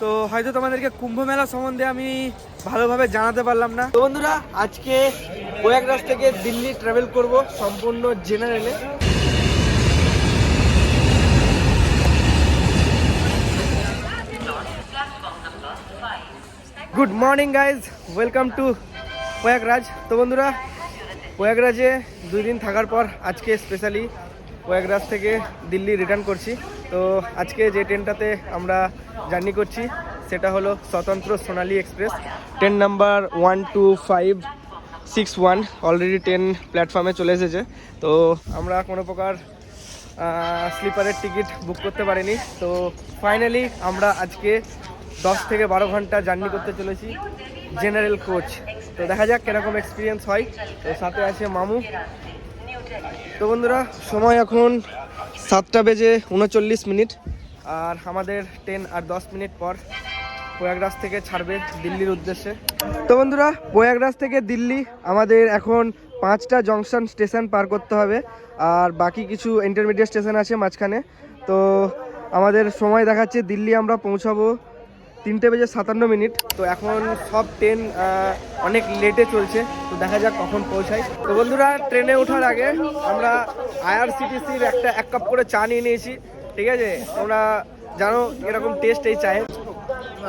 তো হয়তো তোমাদেরকে কুম্ভ মেলা সম্বন্ধে আমি ভালোভাবে জানাতে পারলাম না। তো বন্ধুরা আজকে প্রয়াগরাজ থেকে দিল্লি ট্রাভেল করব সম্পূর্ণ জেনারেলে good morning guys welcome to Prayagraj. তো বন্ধুরা প্রয়াগরাজে দুই দিন থাকার পর আজকে স্পেশালি প্রয়াগরাজ থেকে দিল্লি রিটার্ন করছি। তো আজকে যে ট্রেনটাতে আমরা জার্নি করছি, সেটা হলো Swatantra Sonali express train number one two five six one already train প্ল্যাটফর্মে চলে এসেছে। তো আমরা কোনো প্রকার স্লিপারের টিকিট বুক করতে পারিনি। তো ফাইনালি আমরা আজকে দশ থেকে বারো ঘণ্টা জার্নি করতে চলেছি জেনারেল কোচ তো দেখা যাক কীরকম এক্সপিরিয়েন্স হয়। তো সাথে আছে মামু। তো বন্ধুরা, সময় এখন সাতটা বেজে উনচল্লিশ মিনিট, আর আমাদের টেন আর দশ মিনিট পর প্রয়াগরাজ থেকে ছাড়বে দিল্লির উদ্দেশ্যে। তো বন্ধুরা, প্রয়াগরাজ থেকে দিল্লি আমাদের এখন পাঁচটা জংশন স্টেশন পার করতে হবে, আর বাকি কিছু ইন্টারমিডিয়েট স্টেশন আছে মাঝখানে। তো আমাদের সময় দেখাচ্ছে, দিল্লি আমরা পৌঁছাবো তিনটে বেজে সাতান্ন মিনিট তো এখন সব ট্রেন অনেক লেটে চলছে তো দেখা যাক কখন পৌঁছাই তো বন্ধুরা ট্রেনে ওঠার আগে আমরা আইআরসিটিসির একটা এক কাপ করে চা নিয়ে নিয়েছি ঠিক আছে? তোমরা জানো এরকম টেস্ট এই চায়ের?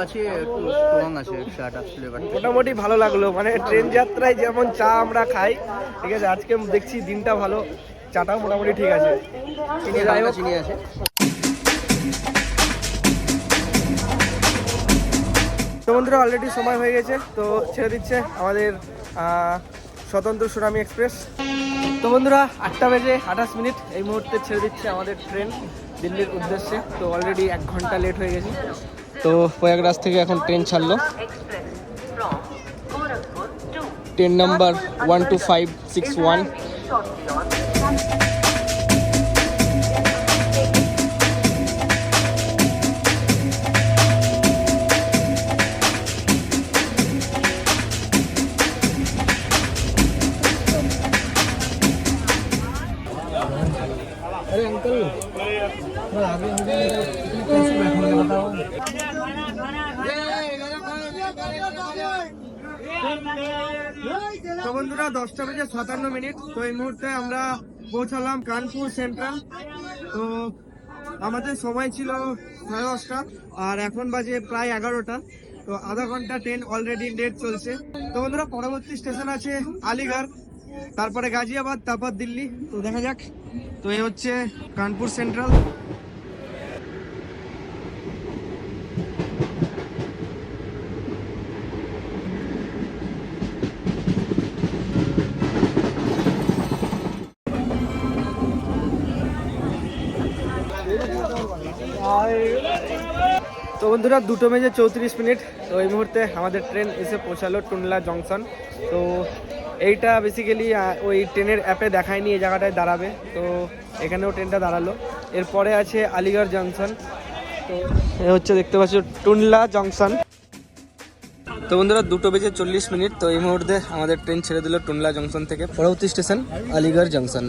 আছে একটু স্ট্রং আছে চাটা ফ্লেভার মোটামুটি ভালো লাগল মানে ট্রেন যাত্রায় যেমন চা আমরা খাই ঠিক আছে? আজকে দেখছি দিনটা ভালো চাটাও মোটামুটি ঠিক আছে। চিনি চিনি আছে। তো বন্ধুরা অলরেডি সময় হয়ে গেছে তো ছেড়ে দিচ্ছে আমাদের স্বতন্ত্র সুনামি এক্সপ্রেস। তো বন্ধুরা আটটা বেজে আঠাশ মিনিট এই মুহূর্তে ছেড়ে দিচ্ছে আমাদের ট্রেন দিল্লির উদ্দেশ্যে। তো অলরেডি এক ঘণ্টা লেট হয়ে গেছি। তো প্রয়াগরাজ থেকে এখন ট্রেন ছাড়লো। Train number one two five six one তো বন্ধুরা, দশটা বেজে সাতান্ন মিনিট। তো এই মুহূর্তে আমরা পৌঁছালাম কানপুর সেন্ট্রাল। তো আমাদের সময় ছিল সাড়ে দশটা, আর এখন বাজে প্রায় এগারোটা। তো আধা ঘণ্টা ট্রেন অলরেডি লেট চলছে। তো বন্ধুরা, পরবর্তী স্টেশন আছে আলিগড়, তারপরে গাজিয়াবাদ, তারপর দিল্লি। তো দেখা যাক। তো এই হচ্ছে কানপুর সেন্ট্রাল। তো বন্ধুরা, দুটো মেজে চৌত্রিশ মিনিট। তো এই মুহূর্তে আমাদের ট্রেন এসে পৌঁছালো টুনলা জংশন তো এইটা বেসিক্যালি ওই ট্রেনের অ্যাপে দেখায়নি, এই জায়গাটায় দাঁড়াবে। তো এখানেও ট্রেনটা দাঁড়াল। এরপরে আছে আলিগড় জংশন তো এ হচ্ছে দেখতে পাচ্ছ টুনলা জংশন তো বন্ধুরা, দুটো বেজে চল্লিশ মিনিট। তো এই মুহূর্তে আমাদের ট্রেন ছেড়ে দিল টুনলা জংশন থেকে। পরবর্তী স্টেশন আলিগড় জংশন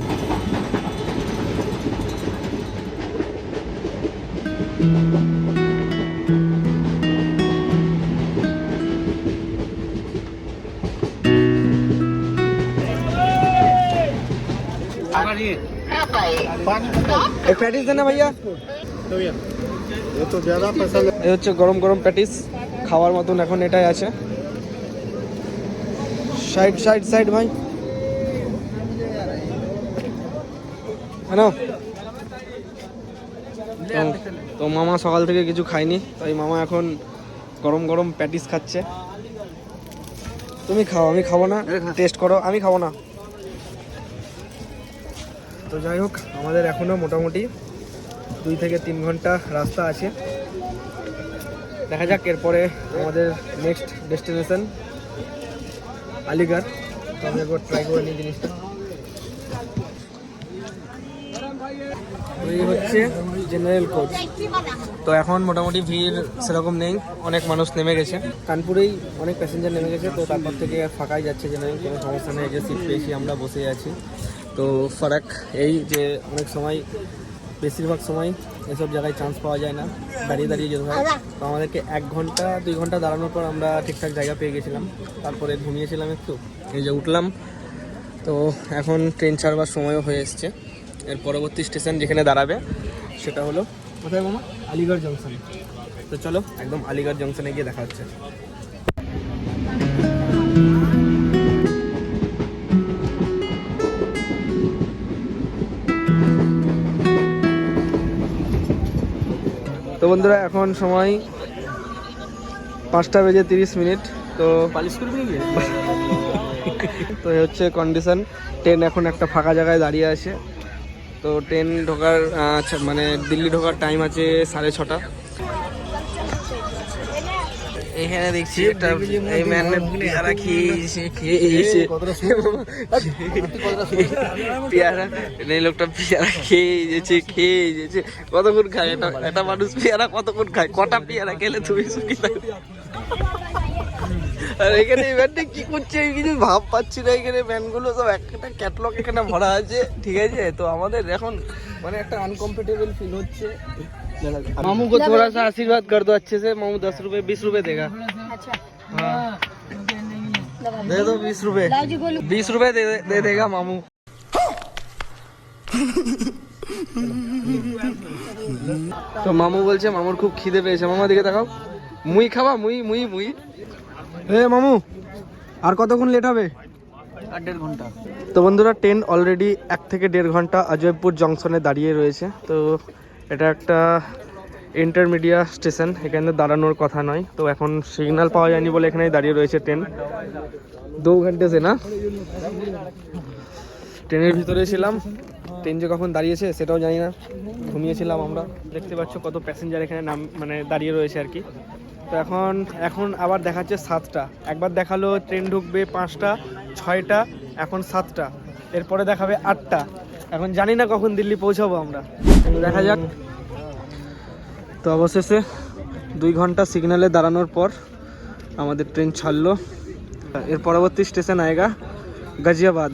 एक पैटिस देना भैया ये तो ज्यादा पैसा ले এই হচ্ছে গরম গরম প্যাটিস খাওয়ার মতন এখন এটাই আছে সাইড সাইড সাইড ভাই হ্যালো তো মামা সকাল থেকে কিছু খায়নি তাই মামা এখন গরম গরম প্যাটিস খাচ্ছে তুমি খাও আমি খাবো না টেস্ট করো আমি খাবো না তো যাই হোক, আমাদের এখনও মোটামুটি দুই থেকে তিন ঘণ্টা রাস্তা আছে। দেখা যাক এরপরে আমাদের নেক্সট ডেস্টিনেশন আলিগড়। তো আমি একবার ট্রাই করে নিই জিনিসটা। এই হচ্ছে জেনারেল কোচ তো এখন মোটামুটি ভিড় সেরকম নেই, অনেক মানুষ নেমে গেছে। কানপুরেই অনেক প্যাসেঞ্জার নেমে গেছে, তো তারপর থেকে ফাঁকাই যাচ্ছে জেনারেল কোনো সমস্যা নেই। যে সিট পেয়েছি, আমরা বসে আছি। তো ফারাক, এই যে অনেক সময়, বেশিরভাগ সময় এসব জায়গায় চান্স পাওয়া যায় না, দাঁড়িয়ে দাঁড়িয়ে যেতে হয়। তো আমাদেরকে এক ঘণ্টা, দুই ঘণ্টা দাঁড়ানোর পর আমরা ঠিকঠাক জায়গা পেয়ে গেছিলাম। তারপরে ঘুমিয়েছিলাম একটু, এই যে উঠলাম। তো এখন ট্রেন ছাড়বার সময়ও হয়ে এসছে। এর পরবর্তী স্টেশন যেখানে দাঁড়াবে, সেটা হলো কোথায় মামা? আলিগড় জংশন তো চলো, একদম আলিগড় জংশনে গিয়ে দেখা হচ্ছে। বন্ধুরা এখন সময় পাঁচটা বেজে তিরিশ মিনিট তো পালিশ তো এ হচ্ছে কন্ডিশন ট্রেন এখন একটা ফাঁকা জায়গায় দাঁড়িয়ে আছে। তো ট্রেন ঢোকার আচ্ছা, মানে দিল্লি ঢোকার টাইম আছে সাড়ে ছটা। এখানে দেখছি একটা এই ম্যান পেয়ারা খেয়েছে খেয়েছে পেয়ারা এই লোকটা পেয়ারা খেয়ে যেছে খেয়ে যেছে কতক্ষণ খায়? একটা একটা মানুষ পেয়ারা কতক্ষণ খায়? কটা পেয়ারা খেলে তুমি শুনি আর এখানে এই ব্যান্ডটা কি করছে? আমি কিছু ভাব পাচ্ছি না। এখানে ব্যান্ডগুলো সব একটা ক্যাটলগ এখানে ভরা আছে ঠিক আছে? তো আমাদের এখন মানে একটা আনকমফোর্টেবল ফিল হচ্ছে। মামু কো আশীর্বাদ কর দো अच्छे মামু 10 রুপে 20 রুপে দেগা। দে দো 20 রুপে। 20 রুপে দে দেগা মামু। তো মামু বলছে মামুর খুব খিদে পেয়েছে। মামা দিকে দেখাও মুই খাবা? মুই মুই মুই। এ মামু আর কতক্ষণ লেট হবে? দেড় ঘণ্টা। তো বন্ধুরা ট্রেন অলরেডি এক থেকে দেড় ঘণ্টা অজয়পুর জংশনে দাঁড়িয়ে রয়েছে। তো এটা একটা ইন্টারমিডিয়া স্টেশন এখানে দাঁড়ানোর কথা নয়। তো এখন সিগন্যাল পাওয়া যায়নি বলে এখানেই দাঁড়িয়ে রয়েছে ট্রেন দু ঘন্টে সে না? ট্রেনের ভিতরে ছিলাম। ট্রেন যে কখন দাঁড়িয়েছে সেটাও জানি না। ঘুমিয়েছিলাম আমরা। দেখতে পাচ্ছ কত প্যাসেঞ্জার এখানে নাম মানে দাঁড়িয়ে রয়েছে আর কি। তো এখন এখন আবার দেখাচ্ছে সাতটা। একবার দেখাল ট্রেন ঢুকবে পাঁচটা। ছয়টা, এখন সাতটা। এরপরে দেখাবে আটটা। এখন জানি না কখন দিল্লি পৌঁছাবো আমরা। দেখা যাক। তো অবশেষে দুই ঘণ্টা সিগনালে দাঁড়ানোর পর আমাদের ট্রেন ছাড়লো। এর পরবর্তী স্টেশন আয়গা গাজিয়াবাদ।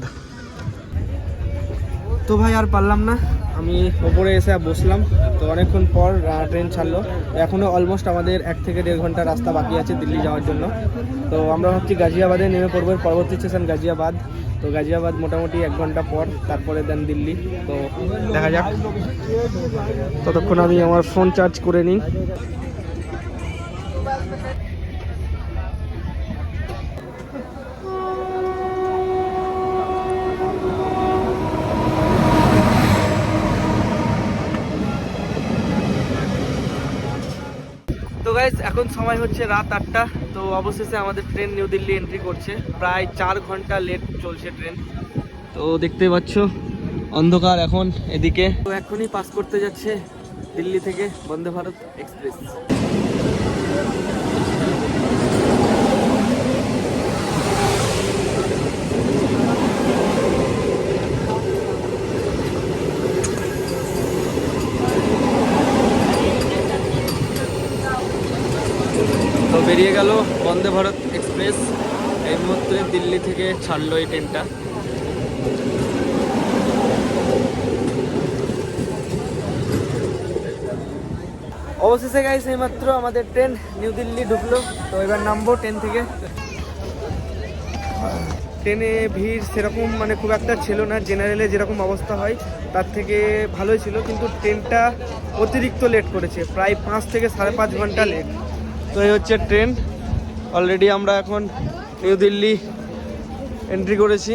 তো ভাই, আর পারলাম না। আমি ওপরে এসে বসলাম, তো অনেকক্ষণ পর ট্রেন ছাড়লো। এখনও অলমোস্ট আমাদের এক থেকে দেড় ঘণ্টা রাস্তা বাকি আছে দিল্লি যাওয়ার জন্য। তো আমরা ভাবছি গাজিয়াবাদে নেমে পড়ব পরবর্তী স্টেশন গাজিয়াবাদ। তো গাজিয়াবাদ মোটামুটি এক ঘণ্টা পর, তারপরে দেন দিল্লি। তো দেখা যাক। ততক্ষণ আমি আমার ফোন চার্জ করে নিই। গাইজ এখন সময় হচ্ছে রাত আটটা। তো অবশেষে আমাদের ট্রেন নিউ দিল্লি এন্ট্রি করছে। প্রায় চার ঘণ্টা লেট চলছে ট্রেন তো দেখতে পাচ্ছ, অন্ধকার এখন এদিকে। তো এখনই পাস করতে যাচ্ছে দিল্লি থেকে বন্দে ভারত এক্সপ্রেস বেরিয়ে গেল বন্দে ভারত এক্সপ্রেস। এই মুহূর্তে দিল্লি থেকে ছাড়লো এই ট্রেনটা। অবশেষে গাইস এইমাত্র আমাদের ট্রেন নিউ দিল্লি ঢুকলো। তো এবার নামবো ট্রেন থেকে। ট্রেনে ভিড় সেরকম মানে খুব একটা ছিল না। জেনারেলে যেরকম অবস্থা হয়, তার থেকে ভালোই ছিল। কিন্তু ট্রেনটা অতিরিক্ত লেট করেছে। প্রায় পাঁচ থেকে সাড়ে পাঁচ ঘণ্টা লেট তো এই হচ্ছে ট্রেন। অলরেডি আমরা এখন নিউ দিল্লি এন্ট্রি করেছি।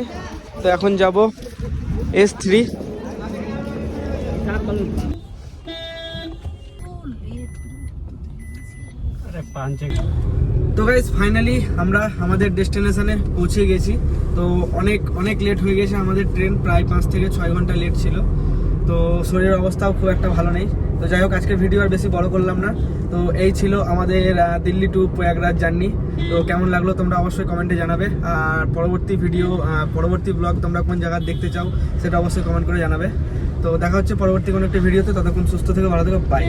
তো এখন যাব এস থ্রি তো গাইজ ফাইনালি আমরা আমাদের ডেস্টিনেশনে পৌঁছে গেছি। তো অনেক অনেক লেট হয়ে গেছে। আমাদের ট্রেন প্রায় পাঁচ থেকে ছয় ঘণ্টা লেট ছিল। তো শরীরের অবস্থাও খুব একটা ভালো নেই। তো যাই হোক, আজকের ভিডিও আর বেশি বড় করলাম না। তো এই ছিল আমাদের দিল্লি টু প্রয়াগরাজ জার্নি তো কেমন লাগল তোমরা অবশ্যই কমেন্টে জানাবে। আর পরবর্তী ভিডিও পরবর্তী ব্লগ তোমরা কোন জায়গা দেখতে চাও, সেটা অবশ্যই কমেন্ট করে জানাবে। তো দেখা হচ্ছে পরবর্তী কোনো একটা ভিডিওতে ততক্ষণ সুস্থ থেকে, ভালো থেকে বাই